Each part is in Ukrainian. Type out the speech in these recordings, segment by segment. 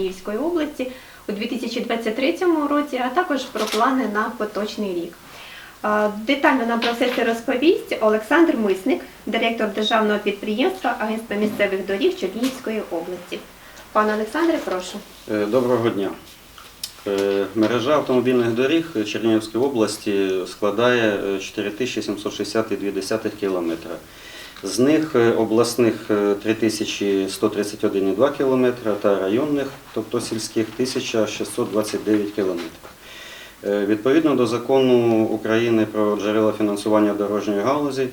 Київської області у 2023 році, а також про плани на поточний рік. Е, Детально нам про все це розповість Олександр Мисник, директор державного підприємства Агентства місцевих доріг Чернігівської області. Пане Олександре, прошу. Е, Доброго дня. Е, Мережа автомобільних доріг Чернігівської області складає е, 4762 км. З них е, обласних е, 3131,2 км та районних, тобто сільських 1629 км. Е, Відповідно до закону України про джерела фінансування дорожньої галузі,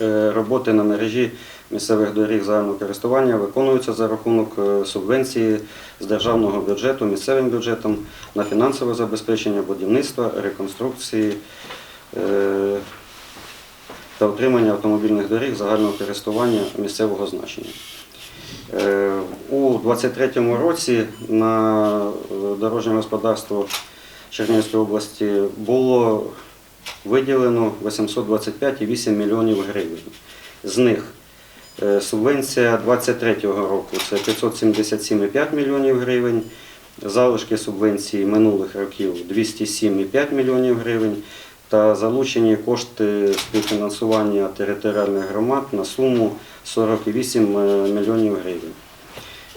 Е, Роботи на мережі місцевих доріг загального користування виконуються за рахунок е, субвенції з державного бюджету місцевим бюджетом на фінансове забезпечення будівництва, реконструкції е, та утримання автомобільних доріг загального користування місцевого значення. Е, У 2023 році на е, дорожнє господарство Чернігівської області було виділено 825,8 мільйонів гривень. З них е, субвенція 2023 року це 577,5 мільйонів гривень, залишки субвенції минулих років 207,5 мільйонів гривень та залучені кошти співфінансування територіальних громад на суму 48 мільйонів гривень.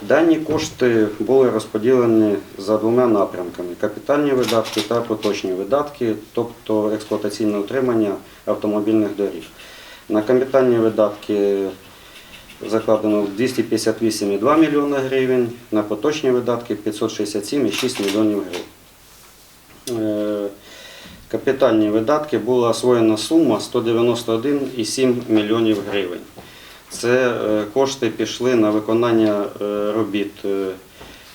Дані кошти були розподілені за двома напрямками: капітальні видатки та поточні видатки, тобто експлуатаційне утримання автомобільних доріг. На капітальні видатки закладено 258,2 мільйона гривень, на поточні видатки 567,6 мільйонів гривень. Капітальні видатки була освоєна сума 191,7 мільйонів гривень. Це е, кошти пішли на виконання е, робіт. е,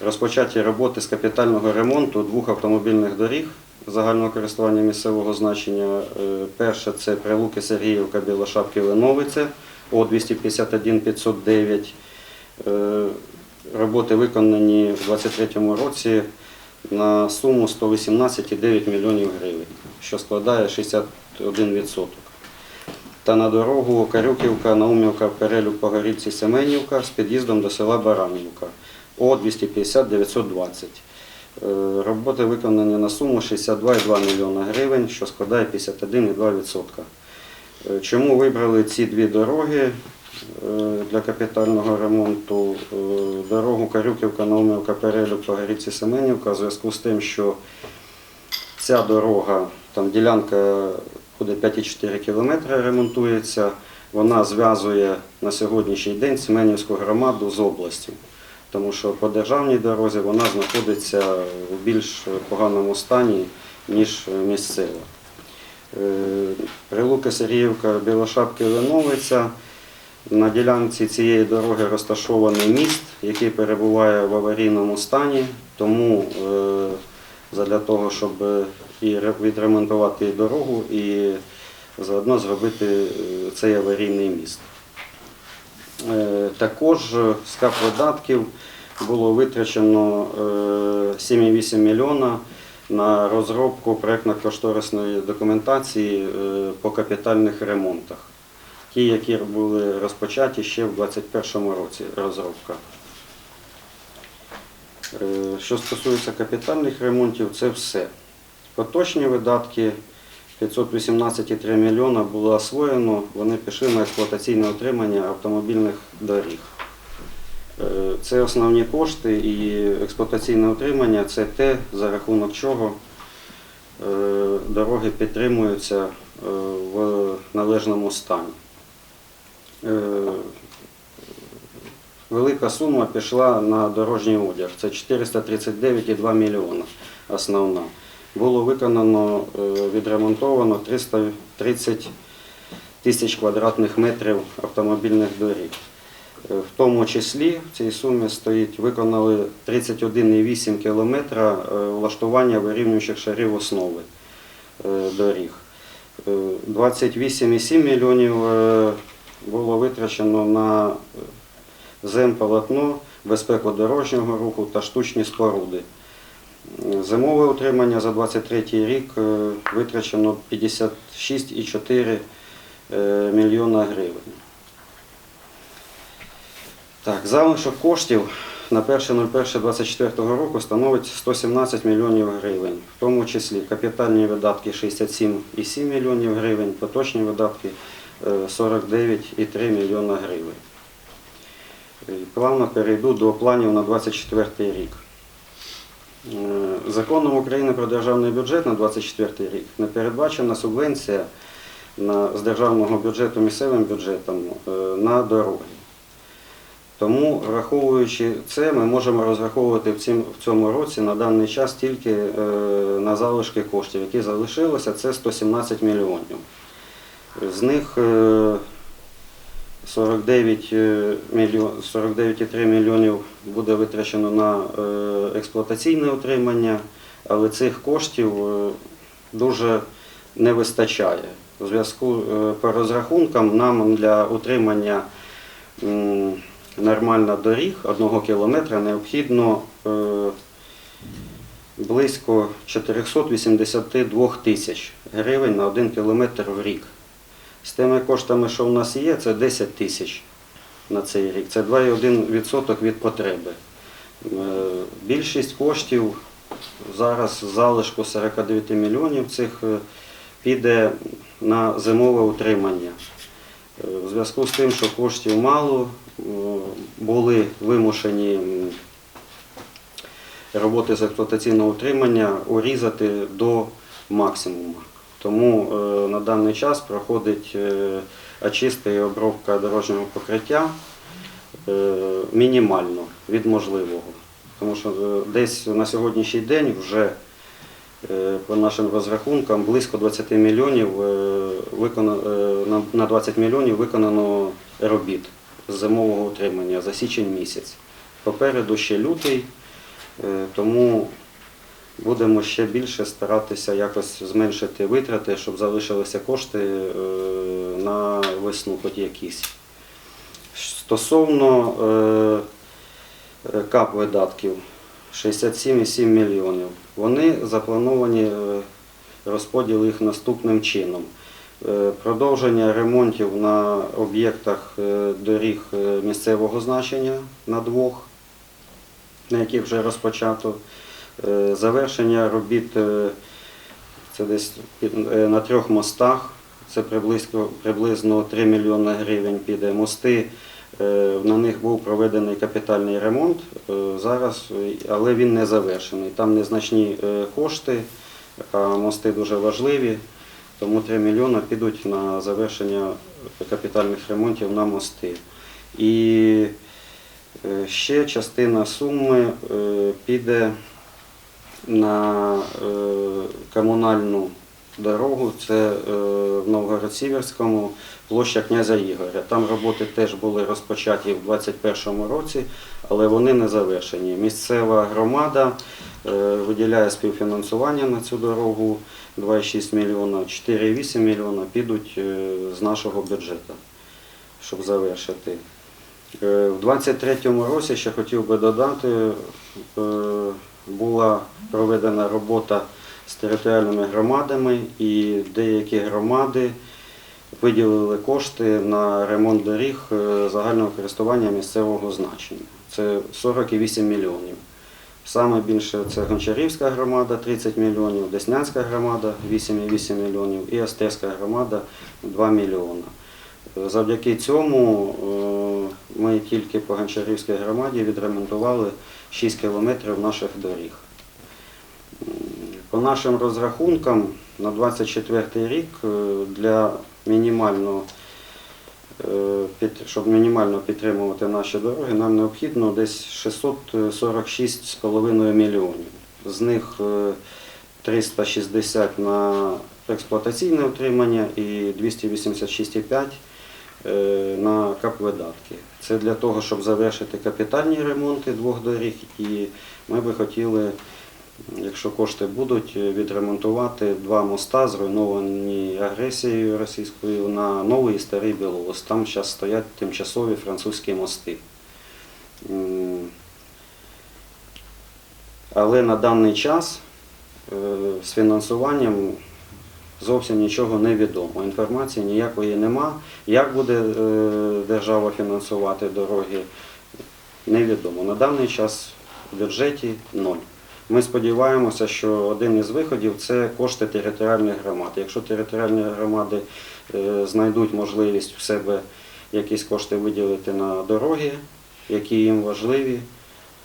Розпочаті роботи з капітального ремонту двох автомобільних доріг загального користування місцевого значення. Перше це Прилуки Сергіївка, Білошапки, Леновиця О 251 509. Е, Роботи виконані у 2023 році на суму 118,9 мільйонів гривень, що складає 61% та на дорогу Карюківка, Наумівка, Перелюк, Погорільці, Семенівка з під'їздом до села Баранівка О 250 920. Е, Роботи виконані на суму 62,2 мільйона гривень, що складає 51,2%. Е, Чому вибрали ці дві дороги е, для капітального ремонту? Дорогу Карюківка, Наумівка, Перелюк, Погорільці, Семенівка в зв'язку з тим, що ця дорога, там ділянка буде 5,4 кілометри ремонтується. Вона зв'язує на сьогоднішній день Семенівську громаду з областю. Тому що по державній дорозі вона знаходиться в більш поганому стані, ніж місцева. Е, Прилуки Сергіївка, Білошапки, Леновиця. На ділянці цієї дороги розташований міст, який перебуває в аварійному стані, тому е, задля того, щоб і відремонтувати дорогу, і заодно зробити е, цей аварійний міст. Е, Також е, з кап видатків було витрачено е, 7,8 мільйона на розробку проєктно-кошторисної документації е, по капітальних ремонтах. Ті, які були розпочаті ще в 2021 році розробка. Е, Що стосується капітальних ремонтів, це все. Поточні видатки 518,3 мільйона було освоєно, вони пішли на експлуатаційне утримання автомобільних доріг. Е, Це основні кошти і експлуатаційне утримання це те, за рахунок чого е, дороги підтримуються в належному стані. Велика сума пішла на дорожній одяг. Це 439,2 мільйона основна. Було виконано, е, відремонтовано 330 тисяч квадратних метрів автомобільних доріг. Е, В тому числі в цій сумі стоїть, виконали 31,8 кілометра е, влаштування вирівнюючих шарів основи доріг. Е, 28,7 мільйонів було витрачено на земполотно, безпеку дорожнього руху та штучні споруди. Е, Зимове утримання за 23 рік е, витрачено 56,4 е, мільйона гривень. Так, залишок коштів на 1.01.24 року становить 117 мільйонів гривень, в тому числі капітальні видатки 67,7 мільйонів гривень, поточні видатки е, 49,3 мільйона гривень. І Плавно перейду до планів на 24 рік. Е, Законом України про державний бюджет на 24 рік не передбачена субвенція на, з державного бюджету місцевим бюджетом е, на дороги. Тому, враховуючи це, ми можемо розраховувати в цьому році на даний час тільки е, на залишки коштів, які залишилося, це 117 мільйонів. З них е, 49 е, 49,3 мільйонів буде витрачено на е, експлуатаційне утримання, але цих коштів е, дуже не вистачає. У зв'язку по розрахункам нам для утримання нормально доріг одного кілометра необхідно близько 482 тисяч гривень на один кілометр в рік. З тими коштами, що в нас є, це 10 тисяч на цей рік. Це 2,1% від потреби. Е, Більшість коштів зараз залишку 49 мільйонів цих е, піде на зимове утримання. Е, В зв'язку з тим, що коштів мало, були вимушені роботи з експлуатаційного утримання урізати до максимуму. Тому е, на даний час проходить е, очистка і обробка дорожнього покриття е, мінімально від можливого. Тому що десь на сьогоднішній день вже по нашим розрахункам близько 20 мільйонів на- на 20 мільйонів виконано робіт з зимового утримання за січень місяць. Попереду ще лютий, тому будемо ще більше старатися якось зменшити витрати, щоб залишилися кошти е, на весну, хоч якісь. Стосовно е, кап видатків 67,7 мільйонів. Вони заплановані е, розподіл їх наступним чином. Продовження ремонтів на об'єктах доріг місцевого значення на двох, на яких вже розпочато. Е, Завершення робіт е, це десь е, на трьох мостах. Це приблизно, приблизно 3 мільйони гривень піде. Мости, на них був проведений капітальний ремонт зараз, але він не завершений. Там незначні кошти, а мости дуже важливі, тому 3 мільйони підуть на завершення капітальних ремонтів на мости. І ще частина суми піде на е, комунальну дорогу, це е, в Новгород-Сіверському, площа князя Ігоря. Там роботи теж були розпочаті в 2021 році, але вони не завершені. Місцева громада е, виділяє співфінансування на цю дорогу 2,6 мільйона, 4,8 мільйона підуть з нашого бюджету, щоб завершити. В 23-му році ще хотів би додати, була проведена робота з територіальними громадами і деякі громади виділили кошти на ремонт доріг е, загального користування місцевого значення. Це 40,8 мільйонів. Саме більше це Гончарівська громада 30 мільйонів, Деснянська громада 8,8 мільйонів і Остерська громада 2 мільйона. Е, Завдяки цьому е, ми тільки по Гончарівській громаді відремонтували 6 кілометрів наших доріг. По нашим розрахункам на 24 рік е, для мінімального е, щоб мінімально підтримувати наші дороги, нам необхідно десь 646,5 мільйонів. З них е, 360 на експлуатаційне утримання і 286,5 е, на капвидатки. Це для того, щоб завершити капітальні ремонти двох доріг, і ми би хотіли, якщо кошти будуть, відремонтувати два моста, зруйновані агресією російською на новий і старий Білоус. Там зараз стоять тимчасові французькі мости. Але на даний час е, з фінансуванням зовсім нічого не відомо. Інформації ніякої нема. Як буде е, держава фінансувати дороги, невідомо. На даний час в бюджеті ноль. Ми сподіваємося, що один із виходів це кошти територіальних громад. Якщо територіальні громади е, знайдуть можливість в себе якісь кошти виділити на дороги, які їм важливі,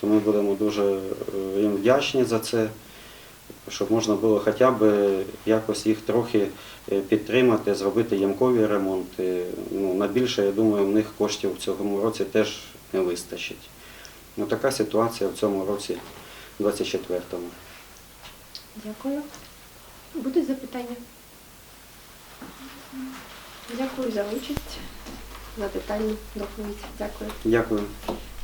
то ми будемо дуже е, їм вдячні за це, щоб можна було хоча б якось їх трохи е, підтримати, зробити ямкові ремонти. Ну, на більше, я думаю, в них коштів в цьому році теж не вистачить. Ну, така ситуація в цьому році, 24-му. Дякую. Будуть запитання? Дякую за участь, за детальну доповідь. Дякую. Дякую.